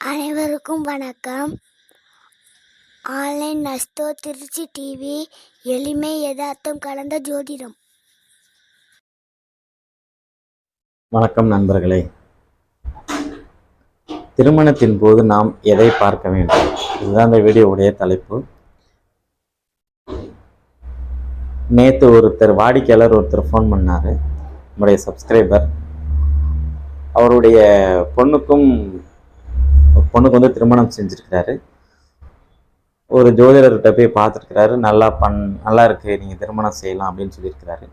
அனைவருக்கும் வணக்கம். Online நஸ்தோ Trichy TV எளிமை யதார்த்தம் கலந்த ஜோதிடம். வணக்கம் நண்பர்களே. திருமணத்தின் போது நாம் எதை பார்க்க வேண்டும்? இதுதான் இந்த வீடியோவுடைய தலைப்பு. நேற்று ஒருத்தர் வாடிக்கையாளர் ஒருத்தர் ஃபோன் பண்ணார். நம்முடைய சப்ஸ்கிரைபர் அவருடைய பொண்ணுக்கும் பொண்ணுக்கு வந்து திருமணம் செஞ்சுருக்கிறாரு. ஒரு ஜோதிடர்கிட்ட போய் பார்த்துருக்கிறாரு. நல்லா பண் நல்லா இருக்கு நீங்கள் திருமணம் செய்யலாம் அப்படின்னு சொல்லியிருக்கிறாரு.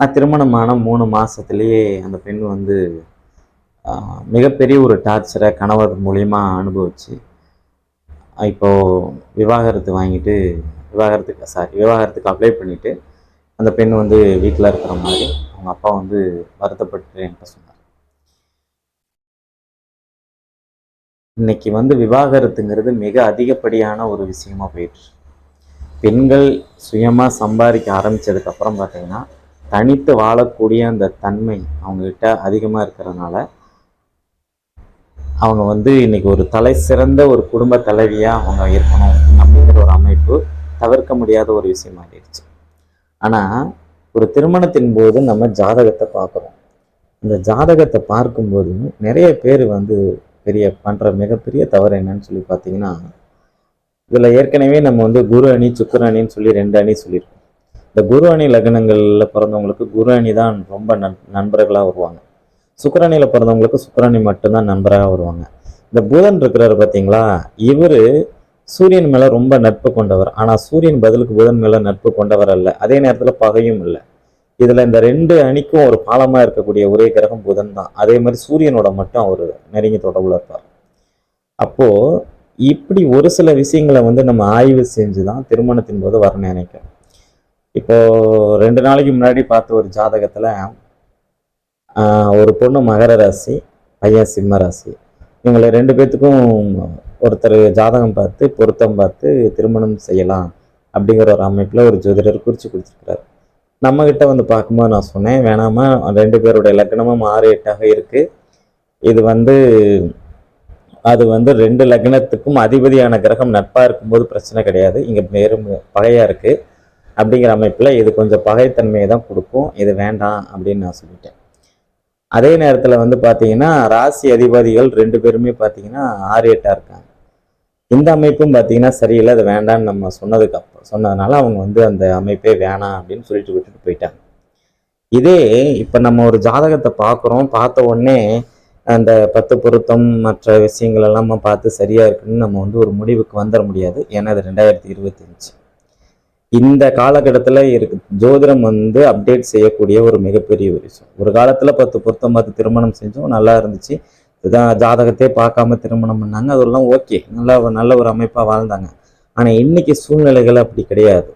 நான் திருமணமான மூணு மாதத்துலேயே அந்த பெண் வந்து மிகப்பெரிய ஒரு டார்ச்சரை கணவர் மூலியமா அனுபவிச்சு இப்போது விவாகரத்து வாங்கிட்டு விவாகரத்துக்கு சாரி விவாகரத்துக்கு அப்ளை பண்ணிவிட்டு அந்த பெண் வந்து வீட்டில் இருக்கிற மாதிரி அவங்க அப்பா வந்து வருத்தப்பட்டு என்கிட்ட சொன்னார். இன்னைக்கு வந்து விவாகரத்துங்கிறது மிக அதிகப்படியான ஒரு விஷயமா போயிட்டு பெண்கள் சுயமாக சம்பாதிக்க ஆரம்பிச்சதுக்கு அப்புறம் பார்த்தீங்கன்னா தனித்து வாழக்கூடிய அந்த தன்மை அவங்ககிட்ட அதிகமாக இருக்கிறதுனால அவங்க வந்து இன்னைக்கு ஒரு தலை சிறந்த ஒரு குடும்ப தலைவியாக அவங்க இருக்கணும் அப்படிங்கிற ஒரு அமைப்பு தவிர்க்க முடியாத ஒரு விஷயம் ஆகிடுச்சு ஆனால் ஒரு திருமணத்தின் போது நம்ம ஜாதகத்தை பார்க்குறோம். இந்த ஜாதகத்தை பார்க்கும்போது நிறைய பேர் வந்து பெரிய பண்ணுற மிகப்பெரிய தவறு என்னன்னு சொல்லி பார்த்தீங்கன்னா இதில் ஏற்கனவே நம்ம வந்து குரு அணி சுக்கர அணின்னு சொல்லி ரெண்டு அணி சொல்லியிருக்கோம். இந்த குரு அணி லக்னங்களில் பிறந்தவங்களுக்கு குரு அணி தான் ரொம்ப நன் நண்பர்களாக வருவாங்க. சுக்கிரணியில் பிறந்தவங்களுக்கு சுக்கிரணி மட்டும்தான் நண்பராக வருவாங்க. இந்த புதன் இருக்கிறார் பார்த்தீங்களா? இவர் சூரியன் மேலே ரொம்ப நட்பு கொண்டவர். ஆனால் சூரியன் பதிலுக்கு புதன் மேலே நட்பு கொண்டவர் அல்ல. அதே நேரத்தில் பகையும் இல்லை. இதில் இந்த ரெண்டு அணிக்கும் ஒரு பாலமாக இருக்கக்கூடிய ஒரே கிரகம் புதன் தான். அதே மாதிரி சூரியனோட மட்டும் அவர் நெருங்கி தொடர்புல இருப்பார். அப்போது இப்படி ஒரு சில விஷயங்களை வந்து நம்ம ஆய்வு செஞ்சு தான் திருமணத்தின் போது வர நினைக்கிறோம் இப்போ ரெண்டு நாளைக்கு முன்னாடி பார்த்த ஒரு ஜாதகத்தில் ஒரு பொண்ணு மகர ராசி பையன் சிம்ம ராசி. இவங்களை ரெண்டு பேர்த்துக்கும் ஒருத்தர் ஜாதகம் பார்த்து பொருத்தம் பார்த்து திருமணம் செய்யலாம் அப்படிங்கிற ஒரு அமைப்பில் ஒரு ஜோதிடர் குறித்து கொடுத்துருக்கிறார். நம்மக்கிட்ட வந்து பார்க்கும்போது நான் சொன்னேன் வேணாமா ரெண்டு பேருடைய லக்னமும் ஆறு எட்டாக இருக்குது இது வந்து அது வந்து ரெண்டு லக்னத்துக்கும் அதிபதியான கிரகம் நட்பாக இருக்கும்போது பிரச்சனை கிடையாது. இங்கே மேலும் பகையாக இருக்குது அப்படிங்கிற அமைப்பில் இது கொஞ்சம் பகைத்தன்மையை தான் கொடுக்கும். இது வேண்டாம் அப்படின்னு நான் சொல்லிட்டேன். அதே நேரத்தில் வந்து பார்த்தீங்கன்னா ராசி அதிபதிகள் ரெண்டு பேருமே பார்த்தீங்கன்னா ஆறு எட்டாக இருக்காங்க. இந்த அமைப்பும் பார்த்தீங்கன்னா சரியில்லை. அது வேண்டாம்னு நம்ம சொன்னதுக்கு அப்புறம் சொன்னதுனால அவங்க வந்து அந்த அமைப்பே வேணாம் அப்படின்னு சொல்லிட்டு விட்டுட்டு போயிட்டாங்க. இதே இப்போ நம்ம ஒரு ஜாதகத்தை பார்க்குறோம் பார்த்த உடனே அந்த பத்து பொருத்தம் மற்ற விஷயங்கள் எல்லாம் நம்ம பார்த்து சரியா இருக்குன்னு நம்ம வந்து ஒரு முடிவுக்கு வந்துட முடியாது. ஏன்னா அது ரெண்டாயிரத்தி இருபத்தஞ்சு. இந்த காலகட்டத்தில் இருக்கு ஜோதிடம் வந்து அப்டேட் செய்யக்கூடிய ஒரு மிகப்பெரிய ஒரு விஷயம். ஒரு காலத்தில் பத்து பொருத்தம் பார்த்து திருமணம் செஞ்சோம் நல்லா இருந்துச்சு. இதான் ஜாதகத்தையே பார்க்காம திருமணம் பண்ணாங்க. அதெல்லாம் ஓகே நல்லா ஒரு- நல்ல ஒரு அமைப்பாக வாழ்ந்தாங்க. ஆனால் இன்னைக்கு சூழ்நிலைகள் அப்படி கிடையாது.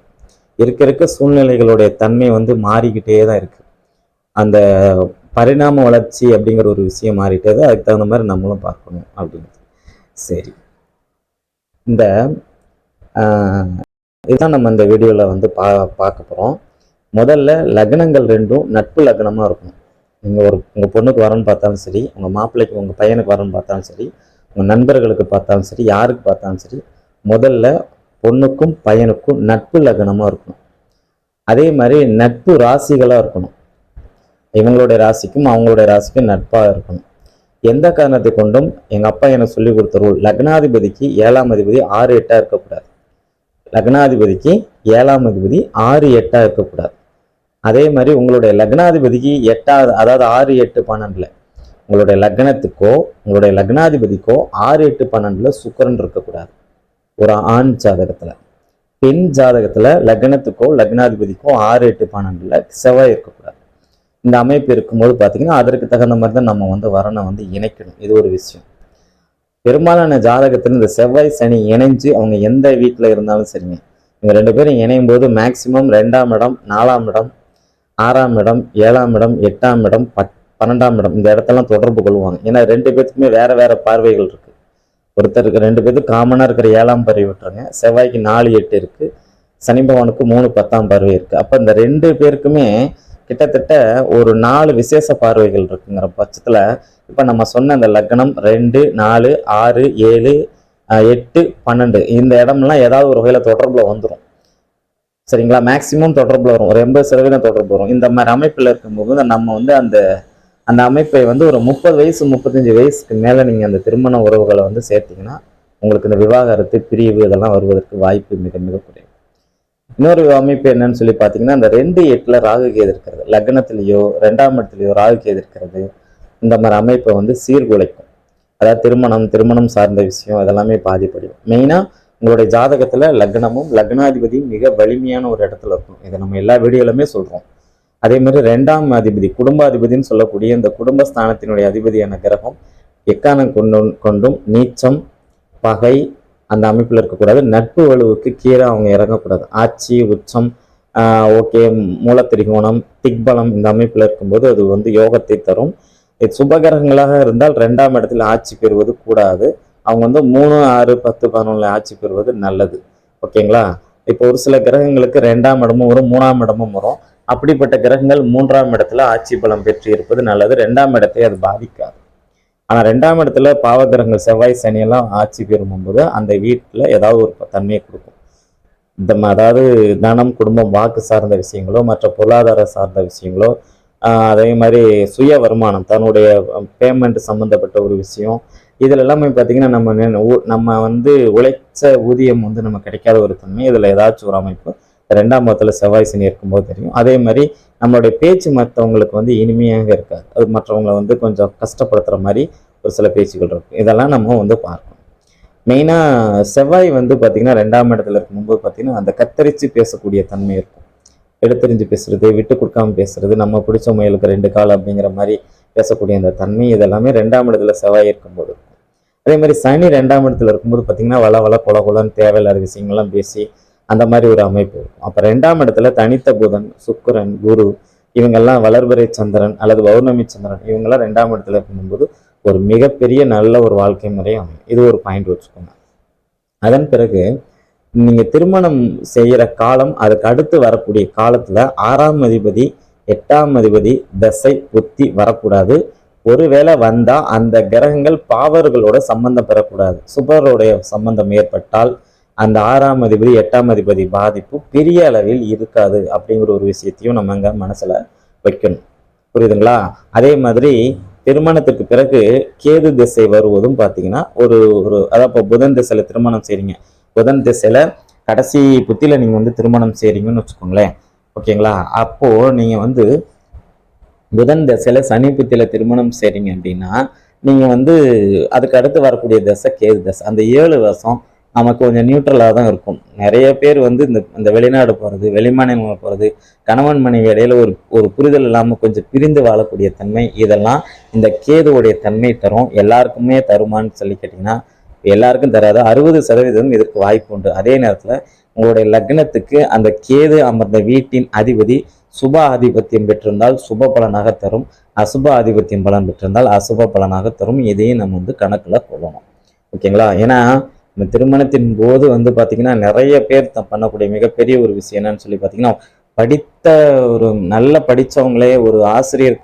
இருக்க இருக்க சூழ்நிலைகளுடைய தன்மை வந்து மாறிக்கிட்டே தான் இருக்கு. அந்த பரிணாம வளர்ச்சி அப்படிங்கிற ஒரு விஷயம் மாறிட்டது அதுக்கு தகுந்த மாதிரி நம்மளும் பார்க்கணும் அப்படின்னு சரி. இந்த ஆஹ், இதுதான் நம்ம இந்த வீடியோவில் வந்து பா பார்க்க போகிறோம் முதல்ல லக்னங்கள் ரெண்டும் நட்பு லக்னமாக இருக்கணும். நீங்கள் ஒரு உங்கள் பொண்ணுக்கு வரன்னு பார்த்தாலும் சரி உங்கள் மாப்பிள்ளைக்கு உங்கள் பையனுக்கு வரன்னு பார்த்தாலும் சரி உங்கள் நண்பர்களுக்கு பார்த்தாலும் சரி யாருக்கு பார்த்தாலும் சரி முதல்ல பொண்ணுக்கும் பையனுக்கும் நட்பு லக்னமாக இருக்கணும். அதே மாதிரி நட்பு ராசிகளாக இருக்கணும். இவங்களுடைய ராசிக்கும் அவங்களுடைய ராசிக்கும் நட்பாக இருக்கணும். எந்த காரணத்தை கொண்டும் எங்கள் அப்பா எனக்கு சொல்லி கொடுத்த ரூல் லக்னாதிபதிக்கு ஏழாம் அதிபதி ஆறு எட்டாக இருக்கக்கூடாது. லக்னாதிபதிக்கு ஏழாம் அதிபதி ஆறு எட்டாக இருக்கக்கூடாது. அதே மாதிரி உங்களுடைய லக்னாதிபதிக்கு எட்டாவது அதாவது ஆறு எட்டு பன்னெண்டில் உங்களுடைய லக்னத்துக்கோ உங்களுடைய லக்னாதிபதிக்கோ ஆறு எட்டு பன்னெண்டில் சுக்கரன் இருக்கக்கூடாது. ஒரு ஆண் ஜாதகத்தில். பெண் ஜாதகத்தில் லக்னத்துக்கோ லக்னாதிபதிக்கோ ஆறு எட்டு பன்னெண்டில் செவ்வாய் இருக்கக்கூடாது. இந்த அமைப்பு இருக்கும்போது பார்த்தீங்கன்னா அதற்கு தகுந்த மாதிரி தான் நம்ம வந்து வரனை வந்து இணைக்கணும். இது ஒரு விஷயம். பெரும்பாலான ஜாதகத்தில் இந்த செவ்வாய் சனி இணைஞ்சு அவங்க எந்த வீட்டில் இருந்தாலும் சரிங்க. இவங்க ரெண்டு பேரும் இணையும் போது மேக்சிமம் ரெண்டாம் இடம் நாலாம் இடம் ஆறாம் இடம் ஏழாம் இடம் எட்டாம் இடம் பத் பன்னெண்டாம் இடம் இந்த இடத்தெல்லாம் தொடர்பு கொள்வாங்க. ஏன்னா ரெண்டு பேத்துக்குமே வேற வேற பார்வைகள் இருக்கு. ஒருத்தருக்கு ரெண்டு பேர்த்துக்கு காமனாக இருக்கிற ஏழாம் பார்வை விட்டுருங்க செவ்வாய்க்கு நாலு எட்டு இருக்கு. சனி பகவானுக்கு மூணு பத்தாம் பார்வை இருக்கு. அப்போ இந்த ரெண்டு பேருக்குமே கிட்டத்தட்ட ஒரு நாலு விசேஷ பார்வைகள் இருக்குங்கிற பட்சத்தில் இப்போ நம்ம சொன்ன அந்த லக்னம் ரெண்டு நாலு ஆறு ஏழு எட்டு பன்னெண்டு இந்த இடம்லாம் ஏதாவது ஒரு வகையில் தொடர்பில் வந்துடும் சரிங்களா? மேக்சிமம் தொடர்பில் வரும். ஒரு எண்பது சதவீதம் தொடர்பு வரும். இந்த மாதிரி அமைப்பில் இருக்கும்போது நம்ம வந்து அந்த அந்த அமைப்பை வந்து ஒரு முப்பது வயசு முப்பத்தஞ்சு வயசுக்கு மேலே நீங்கள் அந்த திருமண உறவுகளை வந்து சேர்த்தீங்கன்னா உங்களுக்கு இந்த விவாகரத்து பிரிவு இதெல்லாம் வருவதற்கு வாய்ப்பு மிக மிக குறைவு. இன்னொரு அமைப்பு என்னன்னு சொல்லி பார்த்தீங்கன்னா இந்த ரெண்டு எட்டில் ராகு கேது இருக்கிறது. லக்னத்திலேயோ ரெண்டாம் இடத்துலையோ ராகு கேது இருக்கிறது. இந்த மாதிரி அமைப்பை வந்து சீர்குலைக்கும். அதாவது திருமணம் திருமணம் சார்ந்த விஷயம் இதெல்லாமே பாதிப்படையும். மெயினாக உங்களுடைய ஜாதகத்தில் லக்னமும் லக்னாதிபதியும் மிக வலிமையான ஒரு இடத்துல இருக்கும் இதை நம்ம எல்லா வீடியோலுமே சொல்கிறோம் அதே மாதிரி ரெண்டாம் அதிபதி குடும்பாதிபதின்னு சொல்லக்கூடிய இந்த குடும்பஸ்தானத்தினுடைய அதிபதியான கிரகம் எக்கானம் கொண்டும் கொண்டும் நீச்சம் பகை அந்த அமைப்பில் இருக்கக்கூடாது. நட்பு வலுவுக்கு கீழே அவங்க இறங்கக்கூடாது. ஆட்சி உச்சம் ஓகே மூலத்திரிகோணம் திக்பலம் இந்த அமைப்பில் இருக்கும்போது அது வந்து யோகத்தை தரும். இது சுபகிரகங்களாக இருந்தால் ரெண்டாம் இடத்துல ஆட்சி பெறுவது கூடாது. அவங்க வந்து மூணு ஆறு பத்து பதினொன்று ஆட்சி பெறுவது நல்லது. ஓகேங்களா? இப்போ ஒரு சில கிரகங்களுக்கு ரெண்டாம் இடமும் வரும் மூணாம் இடமும் வரும். அப்படிப்பட்ட கிரகங்கள் மூன்றாம் இடத்துல ஆட்சி பலம் பெற்று இருப்பது நல்லது. ரெண்டாம் இடத்தை அது பாதிக்காது. ஆனால் ரெண்டாம் இடத்துல பாவகிரகங்கள் செவ்வாய் சனியெல்லாம் ஆட்சி பெறும்போது அந்த வீட்டில் ஏதாவது ஒரு தன்மையை கொடுக்கும். இந்த அதாவது தனம் குடும்பம் வாக்கு சார்ந்த விஷயங்களோ மற்ற பொருளாதார சார்ந்த விஷயங்களோ அதே மாதிரி சுய வருமானம் தன்னுடைய பேமெண்ட் சம்மந்தப்பட்ட ஒரு விஷயம். இதில் எல்லாமே பார்த்தீங்கன்னா நம்ம நெ- நம்ம வந்து உழைச்ச ஊதியம் வந்து நம்ம கிடைக்காத ஒரு தன்மை. இதில் ஏதாச்சும் ஒரு அமைப்பு. ரெண்டாம் மதத்தில் செவ்வாய் சனி இருக்கும்போது தெரியும். அதே மாதிரி நம்மளுடைய பேச்சு மற்றவங்களுக்கு வந்து இனிமையாக இருக்காது. அது மற்றவங்களை வந்து கொஞ்சம் கஷ்டப்படுத்துகிற மாதிரி ஒரு சில பேச்சுகள் இருக்கும் இதெல்லாம் நம்ம வந்து பார்க்கணும். மெயினாக செவ்வாய் வந்து பார்த்திங்கன்னா ரெண்டாம் இடத்துல இருக்கும்போது பார்த்திங்கன்னா அந்த கத்தரித்து பேசக்கூடிய தன்மை இருக்கும். எடுத்தறிஞ்சு பேசுறது விட்டு கொடுக்காம பேசுறது நம்ம பிடிச்ச முயலுக்கு ரெண்டு கால் அப்படிங்கிற மாதிரி பேசக்கூடிய அந்த தன்மை இதெல்லாமே ரெண்டாம் இடத்துல செவ்வாய் இருக்கும்போது இருக்கும். அதே மாதிரி சனி ரெண்டாம் இடத்துல இருக்கும்போது பார்த்தீங்கன்னா வள வள கொல கொலன்னு தேவையில்லாத விஷயங்கள்லாம் பேசி அந்த மாதிரி ஒரு அமைப்பு இருக்கும். அப்போ ரெண்டாம் இடத்துல தனித்த புதன் சுக்கிரன் குரு இவங்கெல்லாம் வளர்பிறை சந்திரன் அல்லது பௌர்ணமி சந்திரன் இவங்கெல்லாம் ரெண்டாம் இடத்துல இருக்கும்போது ஒரு மிகப்பெரிய நல்ல ஒரு வாழ்க்கை முறை அமையும். இது ஒரு பாயிண்ட் வச்சுக்கோங்க. அதன் பிறகு நீங்க திருமணம் செய்யற காலம் அதுக்கு அடுத்து வரக்கூடிய காலத்துல ஆறாம் அதிபதி எட்டாம் அதிபதி தசை புத்தி வரக்கூடாது. ஒருவேளை வந்தா அந்த கிரகங்கள் பாவர்களோட சம்பந்தம் பெறக்கூடாது. சுபரோடைய சம்பந்தம் ஏற்பட்டால் அந்த ஆறாம் அதிபதி எட்டாம் அதிபதி பாதிப்பு பெரிய அளவில் இருக்காது அப்படிங்கிற ஒரு விஷயத்தையும் நம்ம அங்க மனசுல வைக்கணும். புரியுதுங்களா? அதே மாதிரி திருமணத்துக்கு பிறகு கேது திசை வருவதும் பார்த்தீங்கன்னா ஒரு ஒரு அதாவது இப்போ புதன் திசையில் திருமணம் செய்கிறீங்க புதன் திசையில கடைசி புத்தியில நீங்க வந்து திருமணம் செய்கிறீங்கன்னு வச்சுக்கோங்களேன். ஓகேங்களா? அப்போ நீங்க வந்து புதன் திசையில சனி புத்தியில திருமணம் செய்கிறீங்க அப்படின்னா நீங்க வந்து அதுக்கு அடுத்து வரக்கூடிய தசை கேது தசை. அந்த ஏழு வருஷம் நமக்கு கொஞ்சம் நியூட்ரலாக தான் இருக்கும். நிறைய பேர் வந்து இந்த இந்த வெளிநாடு போகிறது வெளிமாநிலங்கள் போகிறது கணவன் மனைவி இடையில ஒரு ஒரு புரிதல் இல்லாமல் கொஞ்சம் பிரிந்து வாழக்கூடிய தன்மை இதெல்லாம் இந்த கேதுவுடைய தன்மை தரும். எல்லாருக்குமே தருமான்னு சொல்லி கேட்டிங்கன்னா எல்லாருக்கும் தராது அறுபது சதவீதம் இதற்கு வாய்ப்பு உண்டு. அதே நேரத்தில் உங்களுடைய லக்னத்துக்கு அந்த கேது அமர்ந்த வீட்டின் அதிபதி சுப ஆதிபத்தியம் பெற்றிருந்தால் சுப பலனாக தரும். அசுப ஆதிபத்தியம் பலன் பெற்றிருந்தால் அசுப பலனாக தரும். இதையும் நம்ம வந்து கணக்கில் கொள்ளணும். ஓகேங்களா? ஏன்னா இந்த திருமணத்தின் போது வந்து பார்த்தீங்கன்னா நிறைய பேர் த- பண்ணக்கூடிய மிகப்பெரிய ஒரு விஷயம் என்னன்னு சொல்லி பார்த்தீங்கன்னா படித்த ஒரு நல்ல படித்தவங்களே ஒரு ஆசிரியர்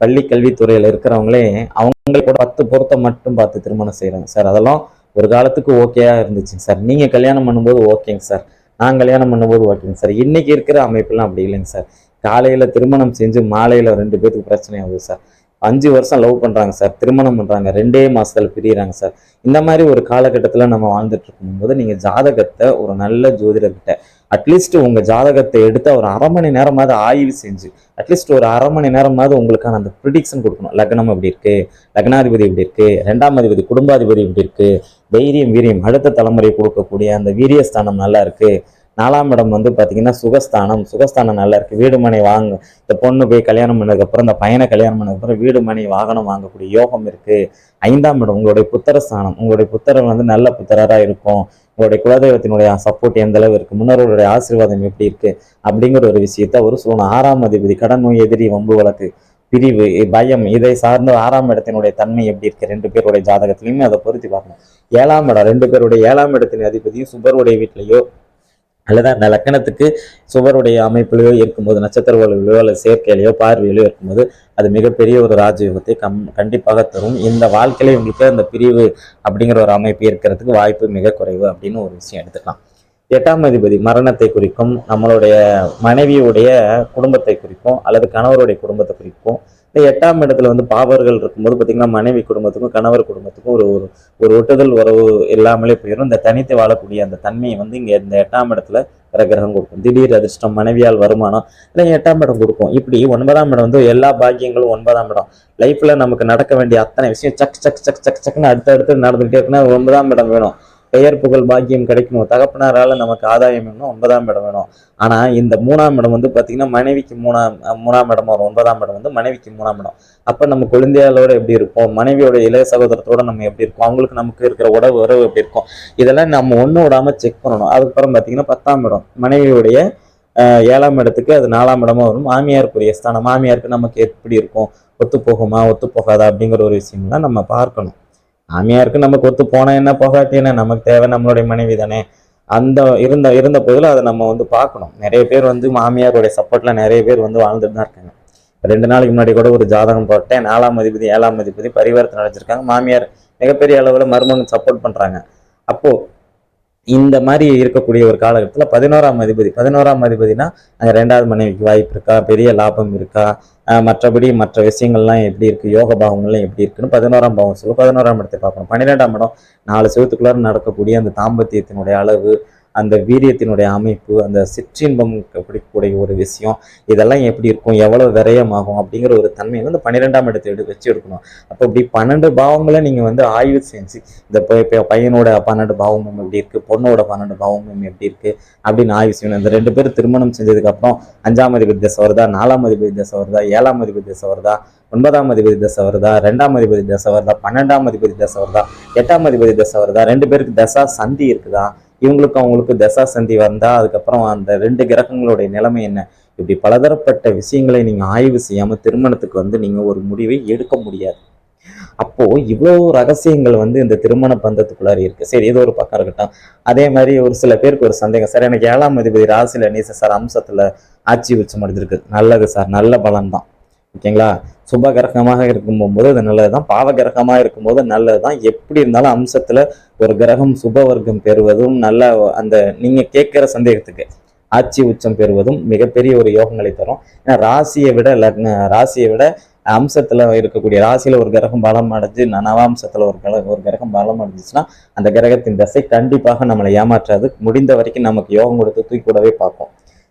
பள்ளி கல்வித்துறையில் இருக்கிறவங்களே அவங்களே கூட பத்து பொருத்தம் மட்டும் பார்த்து திருமணம் செய்கிறாங்க சார் அதெல்லாம் ஒரு காலத்துக்கு ஓகேயா இருந்துச்சுங்க சார். நீங்கள் கல்யாணம் பண்ணும்போது ஓகேங்க சார். நான் கல்யாணம் பண்ணும்போது ஓகேங்க சார். இன்னைக்கு இருக்கிற அமைப்பெல்லாம் அப்படி இல்லைங்க சார். காலையில் திருமணம் செஞ்சு மாலையில் ரெண்டு பேத்துக்கு பிரச்சனை ஆகுது சார். அஞ்சு வருஷம் லவ் பண்ணுறாங்க சார். திருமணம் பண்ணுறாங்க ரெண்டே மாசத்துல பிரியிறாங்க சார். இந்த மாதிரி ஒரு காலகட்டத்தில் நம்ம வாழ்ந்துட்டு இருக்கும்போது நீங்கள் ஜாதகத்தை ஒரு நல்ல ஜோதிடர்கிட்ட அட்லீஸ்ட் உங்கள் ஜாதகத்தை எடுத்து ஒரு அரை மணி நேரமாவது ஆய்வு செஞ்சு அட்லீஸ்ட் ஒரு அரை மணி நேரமாவது உங்களுக்கான அந்த ப்ரிடிக்ஷன் கொடுக்கணும். லக்னம் எப்படி இருக்கு? லக்னாதிபதி எப்படி இருக்கு? ரெண்டாம் அதிபதி குடும்பாதிபதி எப்படி இருக்கு? தைரியம் வீரியம் அடுத்த தலைமுறை கொடுக்கக்கூடிய அந்த வீரியஸ்தானம் நல்லா இருக்கு. நாலாம் இடம் வந்து பார்த்தீங்கன்னா சுகஸ்தானம். சுகஸ்தானம் நல்லா இருக்கு. வீடு மனை வாங்க இந்த பொண்ணு போய் கல்யாணம் பண்ணதுக்கப்புறம் இந்த பையனை கல்யாணம் பண்ணதுக்கப்புறம் வீடு மனை வாகனம் வாங்கக்கூடிய யோகம் இருக்கு. ஐந்தாம் இடம் உங்களுடைய புத்தரஸ்தானம். உங்களுடைய புத்திரன் வந்து நல்ல புத்திரராக இருக்கும். உங்களுடைய குலதெய்வத்தினுடைய சப்போர்ட் எந்த அளவு இருக்கு? முன்னோர்களுடைய ஆசீர்வாதம் எப்படி இருக்கு? அப்படிங்கிற ஒரு விஷயத்த ஒரு சொல்லணும் ஆறாம் அதிபதி கடன் நோய் எதிரி வம்பு வழக்கு பிரிவு பயம் இதை சார்ந்த ஆறாம் இடத்தினுடைய தன்மை எப்படி இருக்கு? ரெண்டு பேருடைய ஜாதகத்திலையுமே அதை பொருத்தி பார்க்கணும். ஏழாம் இடம் ரெண்டு பேருடைய ஏழாம் இடத்தின் அதிபதியும் சுபருடைய வீட்டிலேயோ அல்லது அந்த லக்கணத்துக்கு சுவருடைய அமைப்பிலையோ இருக்கும்போது நட்சத்திர வலுவிலையோ அல்லது சேர்க்கையிலையோ பார்வையிலோ இருக்கும்போது அது மிகப்பெரிய ஒரு ராஜயோகத்தை கம் கண்டிப்பாக தரும். இந்த வாழ்க்கையில உங்களுக்கு அந்த பிரிவு அப்படிங்கிற ஒரு அமைப்பு இருக்கிறதுக்கு வாய்ப்பு மிக குறைவு அப்படின்னு ஒரு விஷயம் எடுத்துக்கலாம். எட்டாம் அதிபதி மரணத்தை குறிக்கும் நம்மளுடைய மனைவியுடைய குடும்பத்தை குறிக்கும் அல்லது கணவருடைய குடும்பத்தை குறிக்கும் இந்த எட்டாம் இடத்துல வந்து பாவர்கள் இருக்கும்போது பார்த்தீங்கன்னா மனைவி குடும்பத்துக்கும் கணவர் குடும்பத்துக்கும் ஒரு ஒரு ஒரு ஒட்டுதல் உறவு இல்லாமலே போயிடும் இந்த தனித்து வாழக்கூடிய அந்த தன்மையை வந்து இங்கே இந்த எட்டாம் இடத்துல கிரகம் கொடுக்கும். திடீர் அதிர்ஷ்டம் மனைவியால் வருமானம் இல்லை எட்டாம் இடம் கொடுக்கும். இப்படி ஒன்பதாம் இடம் வந்து எல்லா பாக்கியங்களும் ஒன்பதாம் இடம். லைஃப்பில் நமக்கு நடக்க வேண்டிய அத்தனை விஷயம் சக் சக் சக் சக் சக்னு அடுத்தடுத்து நடந்துகிட்டே இருக்குன்னா ஒன்பதாம் இடம் வேணும். பெயர் புகழ் பாக்கியம் கிடைக்கணும் தகப்பனாரால் நமக்கு ஆதாயம் வேணும் ஒன்பதாம் இடம் வேணும். ஆனால் இந்த மூணாம் இடம் வந்து பார்த்திங்கன்னா மனைவிக்கு மூணாம் மூணாம் இடம் வரும். ஒன்பதாம் இடம் வந்து மனைவிக்கு மூணாம் இடம். அப்போ நம்ம குழந்தைகளோட எப்படி இருப்போம்? மனைவியோட இளைய சகோதரத்தோட நம்ம எப்படி இருக்கோம் அவங்களுக்கு நமக்கு இருக்கிற உடவு உறவு எப்படி இருக்கும்? இதெல்லாம் நம்ம ஒன்றும் விடாமல் செக் பண்ணணும். அதுக்கப்புறம் பார்த்திங்கன்னா பத்தாம் இடம். மனைவியுடைய ஏழாம் இடத்துக்கு அது நாலாம் இடமா வரும். மாமியாருக்குரிய ஸ்தானம். மாமியாருக்கு நமக்கு எப்படி இருக்கும்? ஒத்து போகுமா ஒத்து போகாதா அப்படிங்கிற ஒரு விஷயம்லாம் நம்ம பார்க்கணும். மாமியாருக்கு நமக்கு ஒத்து போனா என்ன போகாட்டி என்ன? நமக்கு தேவை நம்மளுடைய மனைவி தானே. அந்த இருந்த இருந்த போதில் அதை நம்ம வந்து பார்க்கணும். நிறைய பேர் வந்து மாமியாருடைய சப்போர்ட்ல நிறைய பேர் வந்து வாழ்ந்துட்டு தான் இருக்காங்க. ரெண்டு நாளைக்கு முன்னாடி கூட ஒரு ஜாதகம் போட்டேன். நாலாம் அதிபதி ஏழாம் அதிபதி பரிவர்த்தனை அடைச்சிருக்காங்க மாமியார் மிகப்பெரிய அளவுல மருமகன் சப்போர்ட் பண்றாங்க. அப்போ இந்த மாதிரி இருக்கக்கூடிய ஒரு காலகட்டத்தில் பதினோராம் அதிபதி பதினோராம் அதிபதினா அங்கே ரெண்டாவது மனைவிக்கு வாய்ப்பு இருக்கா? பெரிய லாபம் இருக்கா? மற்றபடி மற்ற விஷயங்கள்லாம் எப்படி இருக்குது யோக பாவங்கள்லாம் எப்படி இருக்குன்னு பதினோராம் பாவம் சொல்லும் பதினோராம் இடத்தை பார்க்கணும். பன்னிரெண்டாம் இடம் நாலு செவத்துக்குள்ளார நடக்கக்கூடிய அந்த தாம்பத்தியத்தினுடைய அளவு அந்த வீரியத்தினுடைய அமைப்பு அந்த சிற்றின்பம் பிடிக்கக்கூடிய ஒரு விஷயம் இதெல்லாம் எப்படி இருக்கும் எவ்வளவு விரயமாகும் அப்படிங்கிற ஒரு தன்மையை வந்து பன்னிரெண்டாம் இடத்தை எடுத்து வச்சு எடுக்கணும். அப்போ இப்படி பன்னெண்டு பாவங்களை நீங்க வந்து ஆய்வு செஞ்சு இந்த பையனோட பன்னெண்டு பாவமும் எப்படி இருக்கு பொண்ணோட பன்னெண்டு பாவமும் எப்படி இருக்கு அப்படின்னு ஆய்வு செய்யணும். இந்த ரெண்டு பேரும் திருமணம் செஞ்சதுக்கு அப்புறம் அஞ்சாம் அதிபதி தசை வருதா நாலாம் அதிபதி தசை வருதா ஏழாம் அதிபதி தசை வருதா ஒன்பதாம் அதிபதி தசை வருதா ரெண்டாம் அதிபதி தசை வருதா பன்னெண்டாம் அதிபதி தசை வருதா எட்டாம் அதிபதி தசை வருதா ரெண்டு பேருக்கு தசா சந்தி இருக்குதா இவங்களுக்கு அவங்களுக்கு தசா சந்தி வந்தா அதுக்கப்புறம் அந்த ரெண்டு கிரகங்களுடைய நிலைமை என்ன? இப்படி பலதரப்பட்ட விஷயங்களை நீங்க ஆய்வு செய்யாம திருமணத்துக்கு வந்து நீங்க ஒரு முடிவை எடுக்க முடியாது. அப்போ இவ்வளோ ரகசியங்கள் வந்து இந்த திருமண பந்தத்துக்குள்ளாரி இருக்கு. சரி ஏதோ ஒரு பக்கம் இருக்கட்டும். அதே மாதிரி ஒரு சில பேருக்கு ஒரு சந்தேகம். சார் எனக்கு ஏழாம் அதிபதி ராசியில நீச சார் அம்சத்துல ஆட்சி உச்சம் அடைஞ்சிருக்கு நல்லது சார் நல்ல பலன் தான். ஓகேங்களா? சுப கிரகமாக இருக்கும்போது அது நல்லது தான் பாவ கிரகமாக இருக்கும்போது நல்லதுதான். எப்படி இருந்தாலும் அம்சத்தில் ஒரு கிரகம் சுப வர்க்கம் பெறுவதும் நல்ல அந்த நீங்கள் கேட்குற சந்தேகத்துக்கு ஆட்சி உச்சம் பெறுவதும் மிகப்பெரிய ஒரு யோகங்களை தரும். ஏன்னா ராசியை விட லக்ன ராசியை விட அம்சத்தில் இருக்கக்கூடிய ராசியில் ஒரு கிரகம் பலம் அடைஞ்சு ந- ஒரு கிரக ஒரு கிரகம் பலம் அடைஞ்சிச்சுன்னா அந்த கிரகத்தின் தசை கண்டிப்பாக நம்மளை ஏமாற்றாது. முடிந்த வரைக்கும் நமக்கு யோகம் கொடுத்து தூக்கி கூடவே பார்க்கும்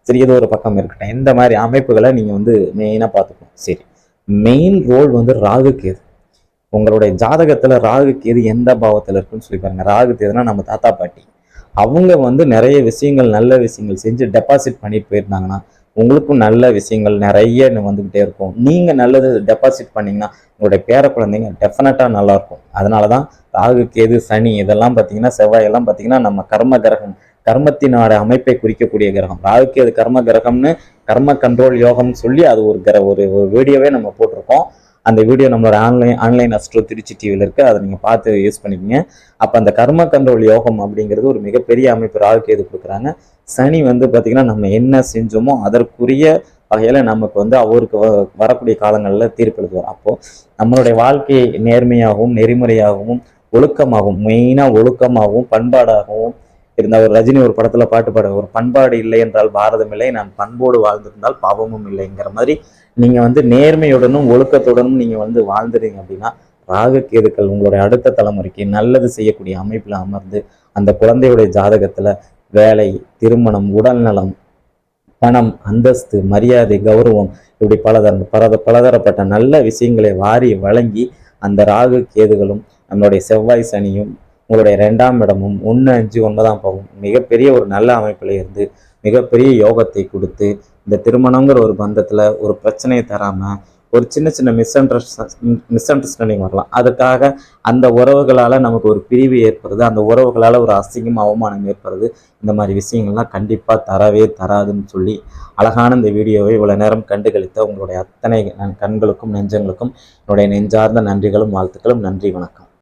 சிறியது ஒரு பக்கம் இருக்கட்டும். இந்த மாதிரி அமைப்புகளை நீங்க வந்து மெயினா பார்த்துக்கணும். சரி. மெயின் ரோல் வந்து ராகு கேது. உங்களுடைய ஜாதகத்துல ராகு கேது எந்த பாவத்துல இருக்குன்னு சொல்லி பாருங்க. ராகு கேதுனா நம்ம தாத்தா பாட்டி. அவங்க வந்து நிறைய விஷயங்கள் நல்ல விஷயங்கள் செஞ்சு டெபாசிட் பண்ணிட்டு போயிருந்தாங்கன்னா உங்களுக்கும் நல்ல விஷயங்கள் நிறைய வந்துக்கிட்டே வந்துகிட்டே இருக்கும். நீங்க நல்லது டெபாசிட் பண்ணீங்கன்னா உங்களுடைய பேர குழந்தைங்க டெஃபினட்டாக நல்லா இருக்கும். அதனாலதான் ராகு கேது சனி இதெல்லாம் பார்த்தீங்கன்னா செவ்வாய் எல்லாம் பார்த்தீங்கன்னா நம்ம கர்ம கிரகம் கர்மத்தினோட அமைப்பை குறிக்கக்கூடிய கிரகம். ராகுக்கு அது கர்ம கிரகம்னு கர்ம கண்ட்ரோல் யோகம்னு சொல்லி அது ஒரு கிர ஒரு ஒரு வீடியோவே நம்ம போட்டிருக்கோம். அந்த வீடியோ நம்மளோட ஆன்லைன் ஆன்லைன் அஸ்ட்ரோ திருச்சி டிவியில் இருக்குது அதை நீங்கள் பார்த்து யூஸ் பண்ணிக்கங்க. அப்போ அந்த கர்ம கண்ட்ரோல் யோகம் அப்படிங்கிறது ஒரு மிகப்பெரிய அமைப்பு ராகுக்கு எது கொடுக்குறாங்க? சனி வந்து பார்த்தீங்கன்னா நம்ம என்ன செஞ்சோமோ அதற்குரிய வகையில் நமக்கு வந்து அவருக்கு வ- வரக்கூடிய காலங்களில் தீர்ப்பு எழுதுவார். அப்போது நம்மளுடைய வாழ்க்கையை நேர்மையாகவும் நெறிமுறையாகவும் ஒழுக்கமாகவும் மெயினாக ஒழுக்கமாகவும் பண்பாடாகவும் இருந்தால் ஒரு ரஜினி ஒரு படத்துல பாட்டு பாட ஒரு பண்பாடு இல்லை என்றால் பாரதம் இல்லை நான் பண்போடு வாழ்ந்திருந்தால் பாவமும் இல்லைங்கிற மாதிரி நீங்க வந்து நேர்மையுடனும் ஒழுக்கத்துடனும் நீங்க வந்து வாழ்ந்துறீங்க அப்படின்னா ராகக்கேதுக்கள் உங்களுடைய அடுத்த தலைமுறைக்கு நல்லது செய்யக்கூடிய அமைப்புல அமர்ந்து அந்த குழந்தையுடைய ஜாதகத்துல வேலை திருமணம் உடல்நலம் பணம் அந்தஸ்து மரியாதை கௌரவம் இப்படி பலதர பலத பலதரப்பட்ட நல்ல விஷயங்களை வாரி வழங்கி அந்த ராகு கேதுகளும் நம்மளுடைய செவ்வாய் சனியும் உங்களுடைய ரெண்டாம் இடமும் ஒன்று அஞ்சு ஒன்பதாம் பாவம் மிகப்பெரிய ஒரு நல்ல அமைப்பில் இருந்து மிகப்பெரிய யோகத்தை கொடுத்து இந்த திருமணங்கிற ஒரு பந்தத்தில் ஒரு பிரச்சனையை தராமல் ஒரு சின்ன சின்ன மிஸ் மிஸ் அண்டர்ஸ்டாண்டிங் வரலாம். அதுக்காக அந்த உறவுகளால் நமக்கு ஒரு பிரிவு ஏற்படுது. அந்த உறவுகளால் ஒரு அசிங்கம் அவமானம் ஏற்படுது. இந்த மாதிரி விஷயங்கள்லாம் கண்டிப்பாக தரவே தராதுன்னு சொல்லி அழகான இந்த வீடியோவை இவ்வளோ நேரம் கண்டுகளித்த உங்களுடைய அத்தனை கண்களுக்கும் நெஞ்சங்களுக்கும் என்னுடைய நெஞ்சார்ந்த நன்றிகளும் வாழ்த்துக்களும். நன்றி வணக்கம்.